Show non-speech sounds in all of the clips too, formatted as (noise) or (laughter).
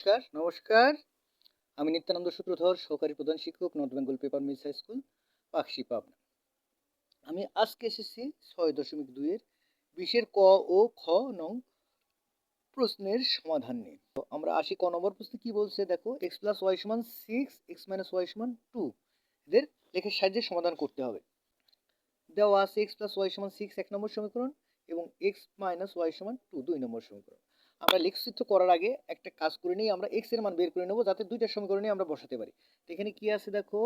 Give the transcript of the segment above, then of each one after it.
নমস্কার নমস্কার। আমি নিত্যানন্দ সূত্রধর সহকারী প্রধান শিক্ষক, North Bengal paper mills high school, Pakshi, Pabna. আমি আজকে এসেছি ছয় দশমিক দুইয়ের বিশের ক ও খ নং প্রশ্নের সমাধান নিয়ে। তো আমরা আসি ক নম্বর প্রশ্নে কি বলছে? দেখো এক্স প্লাস ওয়াই সমান সিক্স এক্স মাইনাস ওয়াই সমান টু এদের লেখের সাহায্যে সমাধান করতে হবে। দেওয়া আছে এক্স প্লাস ওয়াই সমান সিক্স এক নম্বর সমীকরণ এবং এক্স মাইনাস ওয়াই সমান টু দুই নম্বর সমীকরণ। আমরা লেখচিত্র করার আগে একটা কাজ করে নিই, আমরা এক্সের মান বের করে নেব যাতে দুইটা সমীকরণে আমরা বসাতে পারি। এখানে কি আছে দেখো?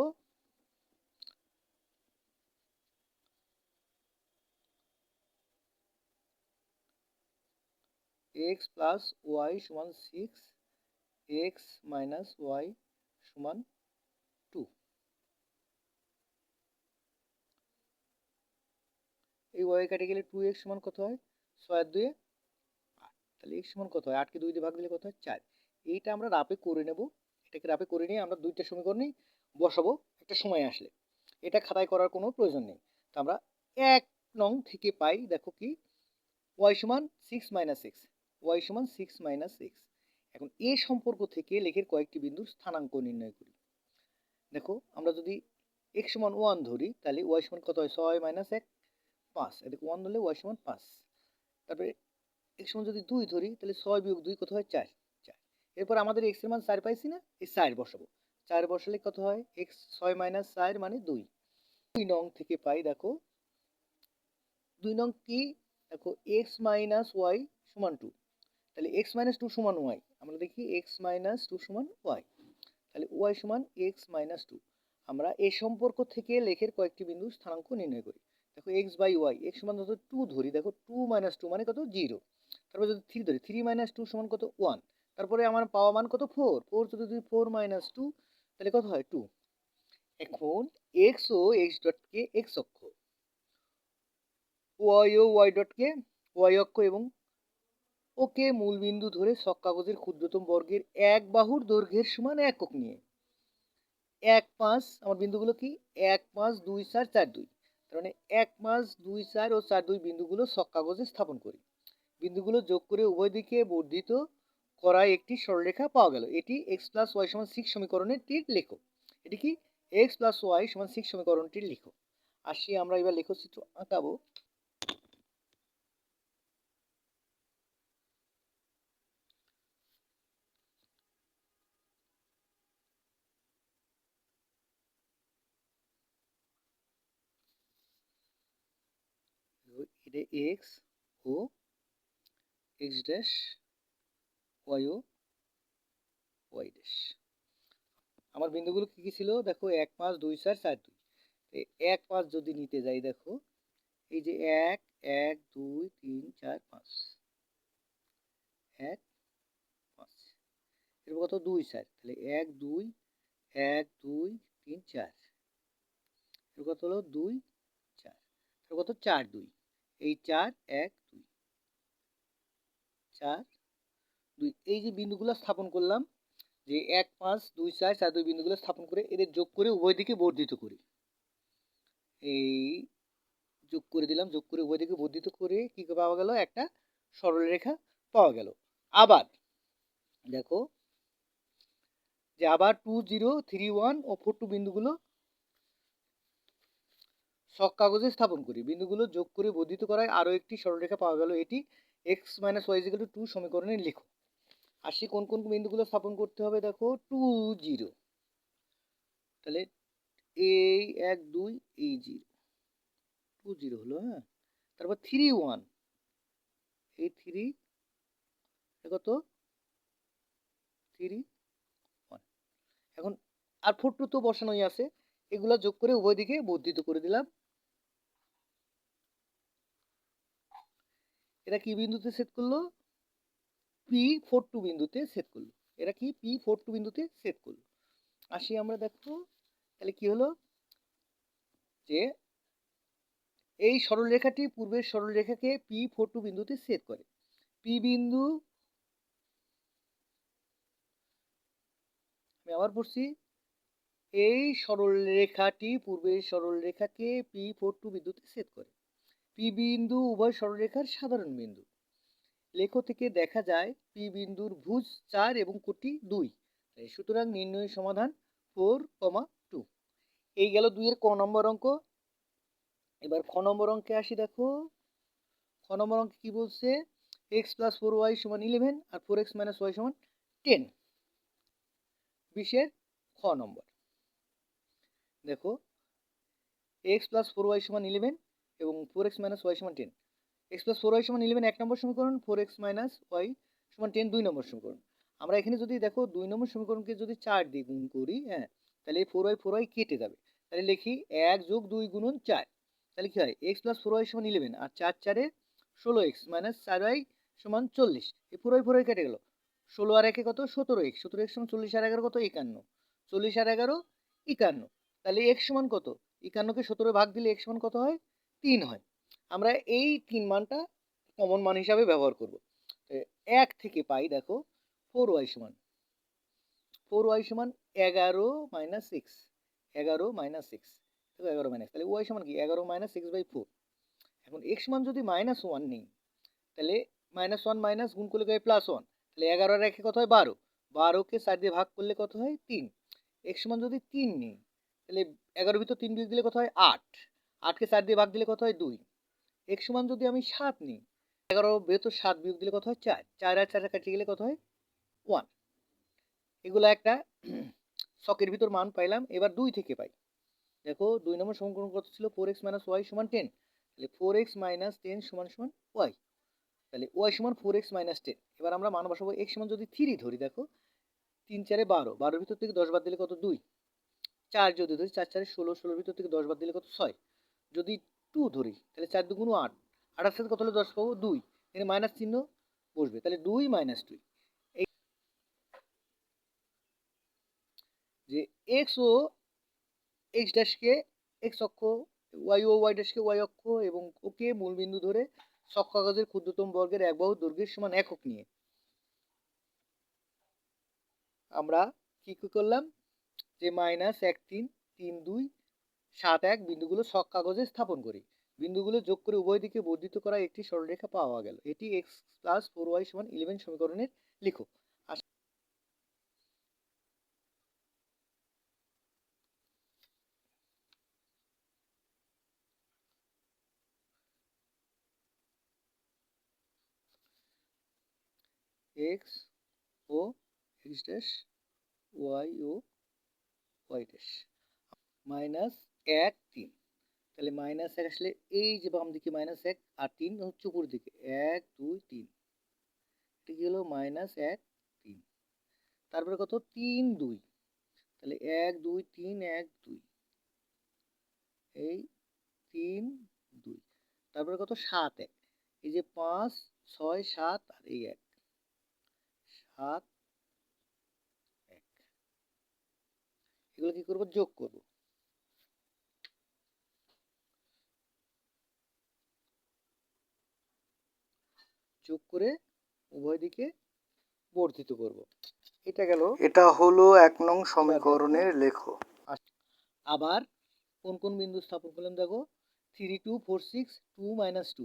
এক্স প্লাস ওয়াই সমান সিক্স এক্স মাইনাস ওয়াই সমান টু এই ওয়াই কাটে গেলে টু এক্স সমান কত হয়? ছয় দুয়ে তাহলে এক্স সমান কত হয়? আটকে দুই দিয়ে ভাগ দিলে কত হয়? চার। এইটা আমরা রাপে করে নেব। এটাকে রাপে করে নিয়ে আমরা দুইটা সমীকরণেই বসাবো। একটা সময় আসলে। এটা খাতায় করার কোনো প্রয়োজন নেই। তো আমরা এক নং থেকে পাই, দেখো কি? ওয়াই সমান সিক্স মাইনাস সিক্স ওয়াই সমান সিক্স মাইনাস সিক্স এখন এ সম্পর্ক থেকে লেখের কয়েকটি বিন্দুর স্থানাঙ্ক নির্ণয় করি। দেখো, আমরা যদি এক্স সমান ওয়ান ধরি, তাহলে ওয়াই সমান কত হয়? ছয় মাইনাস এক, পাঁচ। এদিকে ওয়ান ধরলে ওয়াই সমান পাঁচ। তারপরে এক্স সমান যদি দুই ধরি, তাহলে ছয় বিয়োগ দুই কত হয়? চার। চার। এরপর আমাদের এক্সের মান চার পাইছি না? এই চার বসাবো। চার বসালে কত হয়? এক্স ছয় মাইনাস চার মানে দুই। দুই নং থেকে পাই, দেখো, দুই নং কি? দেখো এক্স মাইনাস ওয়াই সমান টু তাহলে এক্স মাইনাস টু সমান ওয়াই আমরা দেখি এক্স মাইনাস টু সমান ওয়াই তাহলে ওয়াই সমান এক্স মাইনাস টু আমরা এ সম্পর্ক থেকে লেখের কয়েকটি বিন্দু স্থানাঙ্ক নির্ণয় করি। দেখো এক্স বাই ওয়াই এক্স সমান যত টু ধরি। দেখো টু মাইনাস টু মানে কত? জিরো তারপরে যদি থ্রি ধরি থ্রি মাইনাস টু সমান কত? ওয়ান তারপরে আমার পাওয়া মান কত? ফোর ফোর যদি দুই ফোর মাইনাস টু তাহলে কত হয়? টু এখন এক্স ও এক্স ডটকে এক্স অক্ষ। ওয়াই ও ওয়াই ডটকে ওয়াই অক্ষ এবং ওকে মূল বিন্দু ধরে সক কাগজের ক্ষুদ্রতম বর্গের এক বাহুর দৈর্ঘ্যের সমান একক নিয়ে। এক পাঁচ, আমার বিন্দুগুলো কি? এক পাঁচ দুই চার চার দুই। তার মানে এক পাঁচ দুই চার ও চার দুই বিন্দুগুলো সক কাগজে স্থাপন করি। বিন্দুগুলো যোগ করে উভয় দিকে বর্ধিত করা একটি সরলরেখা পাওয়া গেল। এটি এক্স প্লাস ওয়াই সমান সিক্স সমীকরণটির লেখো এটি কি? এক্স প্লাস ওয়াই সমান সিক্স সমীকরণটির লেখো আসি আমরা এবার লেখচিত্র আঁকাবো। এটা x O x dash y O y dash আমার বিন্দুগুলো কী কী ছিল? দেখো, এক, পাঁচ, দুই, চার চার, দুই। এক, পাঁচ যদি নিতে যাই, দেখো, এই যে এক এক, দুই, তিন, চার, পাঁচ। এক, পাঁচ। এরপর কত? দুই, চার। তাহলে এক, দুই এক, দুই, তিন, চার। এর কত হলো? দুই, চার। এর কত? চার, দুই। এই চার, এক, দুই। চার, দুই, এই যে বিন্দুগুলো স্থাপন করলাম, যে এক, পাঁচ, দুই, চার চার, দুই বিন্দুগুলো স্থাপন করে এদের যোগ করে উভয় দিকে বর্ধিত করি। এই যোগ করে দিলাম, যোগ করে উভয় দিকে বর্ধিত করে কি পাওয়া গেল? একটা সরলরেখা পাওয়া গেল। আবার দেখো, যে আবার টু, জিরো, থ্রি, ওয়ান ও ফোর, টু বিন্দুগুলো শক কাগজে স্থাপন করি। বিন্দুগুলো যোগ করে বর্ধিত করায় আরও একটি সরলরেখা পাওয়া গেল। এটি এক্স মাইনাস ওয়াই জিগুলো টু সমীকরণে লিখো। আসি কোন কোন বিন্দুগুলো স্থাপন করতে হবে দেখো টু জিরো তাহলে এই এক দুই এই জিরো টু জিরো হলো হ্যাঁ? তারপর থ্রি ওয়ান এই থ্রি কত থ্রি ওয়ান এখন আর ফোর টু তো বসানোই আছে, এগুলো যোগ করে উভয় দিকে বর্ধিত করে দিলাম। এরা কি বিন্দুতে সেট করল? পি ফোর টু বিন্দুতে সেট করল। এরা কি পি ফোর টু বিন্দুতে সেট করল। আসি আমরা দেখো, তাহলে কি হলো? যে এই সরলরেখাটি পূর্বের সরলরেখাকে পি ফোর টু বিন্দুতে সেট করে। পি বিন্দু, আমি আবার পড়ছি। এই সরলরেখাটি পূর্বের সরলরেখাকে পি ফোর টু বিন্দুতে সেট করে। পি বিন্দু উভয় সরলরেখার সাধারণ বিন্দু। লেখ থেকে দেখা যায় পি বিন্দুর ভুজ চার এবং কোটি দুই। সুতরাং নির্ণয় সমাধান ফোর কমা টু। এই গেল দুইয়ের ক নম্বর অঙ্ক। এবার খ নম্বর অঙ্কে আসি দেখো। খ নম্বর অঙ্কে কি বলছে? এক্স প্লাস ফোর ওয়াই সমান ইলেভেন আর ফোর এক্স মাইনাস ওয়াই সমান টেন। বিশের খ নম্বর। দেখো, এক্স প্লাস ফোর ওয়াই সমান ইলেভেন এবং ফোর এক্স মাইনাস ওয়াই সমান ten x plus four y সমান ইলেভেন এক নম্বর সমীকরণ ফোর এক্স মাইনাস ওয়াই সমান টেন দুই নম্বর সমীকরণ। আমরা এখানে যদি দেখো, দুই নম্বর সমীকরণকে যদি চার দিয়ে গুণ করি হ্যাঁ তাহলে এই ফোর ওয়াই ফোর ওয়াই কেটে যাবে। তাহলে লিখি এক যোগ দুই গুণন চার। তাহলে কী হয়? এক্স প্লাস ফোর ওয়াই সমান ইলেভেন আর চার চারে ষোলো এক্স মাইনাস চার ওয়াই সমান চল্লিশ। এই ফোর ওয়াই ফোর ওয়াই কেটে গেল। ষোলো আর একে কত? সতেরো এক্স সতেরো এক্স সমান চল্লিশ আর এগারো কত? একান্ন। চল্লিশ আর এগারো, একান্ন। তাহলে এক্স সমান কত? একান্নকে সতেরো ভাগ দিলে এক্স সমান কত হয়? তিন হয়। আমরা এই তিন মানটা কমন মান হিসাবে ব্যবহার করব। এক থেকে পাই দেখো ফোর ওয়াই সমান। ফোর ওয়াই সমান এগারো মাইনাস সিক্স এগারো মাইনাস সিক্স দেখো এগারো মাইনাস তাহলে ওয়াই সমান কি? এগারো মাইনাস সিক্স বাই ফোর এখন এক্স মান যদি মাইনাস ওয়ান নেই, তাহলে মাইনাস ওয়ান মাইনাস গুণ করলে হয়? প্লাস ওয়ান তাহলে এগারো আর একে কত হয়? বারো। বারোকে চার দিয়ে ভাগ করলে কত হয়? তিন। এক্স মান যদি তিন নেই, তাহলে এগারো ভিতর তিন বিয়োগ দিলে কত হয়? আট। আটকে চার দিয়ে ভাগ দিলে কত হয়? দুই। এক্স মান যদি আমি সাত নিই, এগারো ভেতর সাত বিয়োগ দিলে কত হয়? চার। চার আর চার কাটিয়ে গেলে কত হয়? ওয়ান। এগুলো একটা (clears throat) শকের ভিতর মান পাইলাম, এবার দুই থেকে পাই। দেখো, দুই নম্বর সমীকরণ কত ছিল? ফোর এক্স মাইনাস ওয়াই সমান টেন তাহলে ফোর এক্স মাইনাস টেন সমান সমান ওয়াই তাহলে ওয়াই সমান ফোর এক্স মাইনাস টেন এবার আমরা মান বসাবো এক্স সমান যদি থ্রি ধরি, দেখো, তিন চারে বারো। বারোর ভিতর থেকে দশ বাদ দিলে কত? দুই। চার যদি ধরি, চার চারে ষোলো, ষোলোর ভিতর থেকে দশ বাদ দিলে কত? ছয়। যদি টু ধরি, তাহলে চার দুগুণ আট। আটার সাথে কত হলে? দশ পাবো দুই। এখানে মাইনাস চিহ্ন বসবে। তাহলে দুই মাইনাস দুই। এই যে এক্স ও এক্স ড্যাশকে এক্স অক্ষ ওয়াই ও ওয়াই ড্যাশকে ওয়াই অক্ষ এবং ওকে মূলবিন্দু ধরে ছক কাগজের ক্ষুদ্রতম বর্গের এক বাহু দৈর্ঘ্যের সমান একক নিয়ে। আমরা কি করলাম? যে মাইনাস এক, তিন তিন, দুই সাত এক বিন্দুগুলো ছক কাগজে স্থাপন করি। বিন্দুগুলো যোগ করে উভয় দিকে বর্ধিত করা একটি সরলরেখা পাওয়া গেল। এটি এক্স প্লাস ফোর ওয়াই সমান ইলেভেন সমীকরণের লিখো। এক্স ও এক্স ড্যাশ ওয়াই ও ওয়াই ড্যাশ মাইনাস এক তিন। তাহলে মাইনাস এক আসলে এই যে বাম দিকে মাইনাস এক আর তিন হচ্ছে উপর দিকে। এক, দুই, তিন। এটা কি হলো? মাইনাস এক, তিন। তারপরে কত? তিন, দুই। তাহলে এক, দুই, তিন, এক, দুই। এই তিন, দুই। তারপরে কত? সাত, এক। এই যে পাঁচ, ছয়, সাত আর এই এক। সাত, এক। এগুলো কি করব? যোগ করব। যোগ করে উভয় দিকে বর্ধিত করব। এটা গেল এটা হলো এক নং সমীকরণের লেখো। আবার কোন কোন বিন্দু স্থাপন করলাম দেখো three two four six two minus two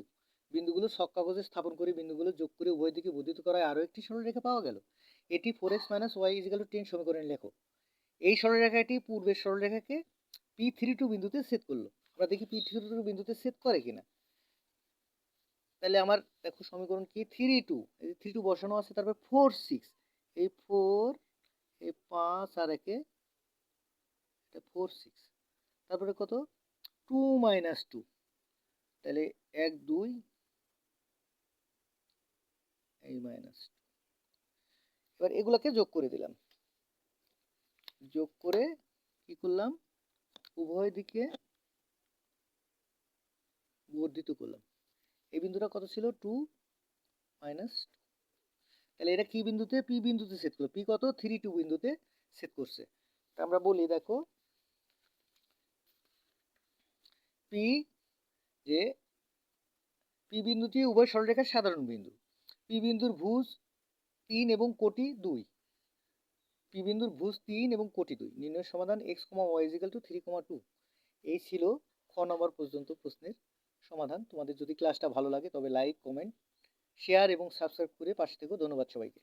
বিন্দুগুলো ছক কাগজে স্থাপন করে বিন্দুগুলো যোগ করে উভয় দিকে বর্ধিত করায় আরও একটি সরলরেখা পাওয়া গেল। এটি four x minus y equal to ten সমীকরণে লেখো। এই সরলরেখাটি পূর্বের সরলরেখাকে পি থ্রি টু বিন্দুতে সেট করল। আমরা দেখি পি থ্রি টু বিন্দুতে সেট করে কিনা। তাহলে আমার দেখো সমীকরণ কি? থ্রি টু এই থ্রি টু বসানো আছে, তারপর ফোর সিক্স এই ফোর এই পাঁচ আর একে, এটা ফোর সিক্স তারপরে কত? টু মাইনাস টু তাহলে এক দুই, এই মাইনাস টু এবার এগুলাকে যোগ করে দিলাম, যোগ করে কি করলাম? উভয় দিকে বর্ধিত করলাম। এই বিন্দুটা কত ছিল? টু মাইনাস তাহলে এটা কি বিন্দুতে? পি বিন্দুতে সেট করল। পি কত? থ্রি টু বিন্দুতে সেট করছে। তা আমরা বলি, দেখো পি যে পি বিন্দুটি উভয় সরলরেখার সাধারণ বিন্দু। পি বিন্দুর ভুজ তিন এবং কোটি দুই। পি বিন্দুর ভুজ তিন এবং কোটি দুই। নির্ণয় সমাধান x comma y two three comma two এই ছিল খ নম্বর পর্যন্ত প্রশ্নের সমাধান। তোমাদের যদি ক্লাসটা ভালো লাগে তবে লাইক কমেন্ট শেয়ার এবং সাবস্ক্রাইব করে পাশে থেকেও ধন্যবাদ সবাইকে।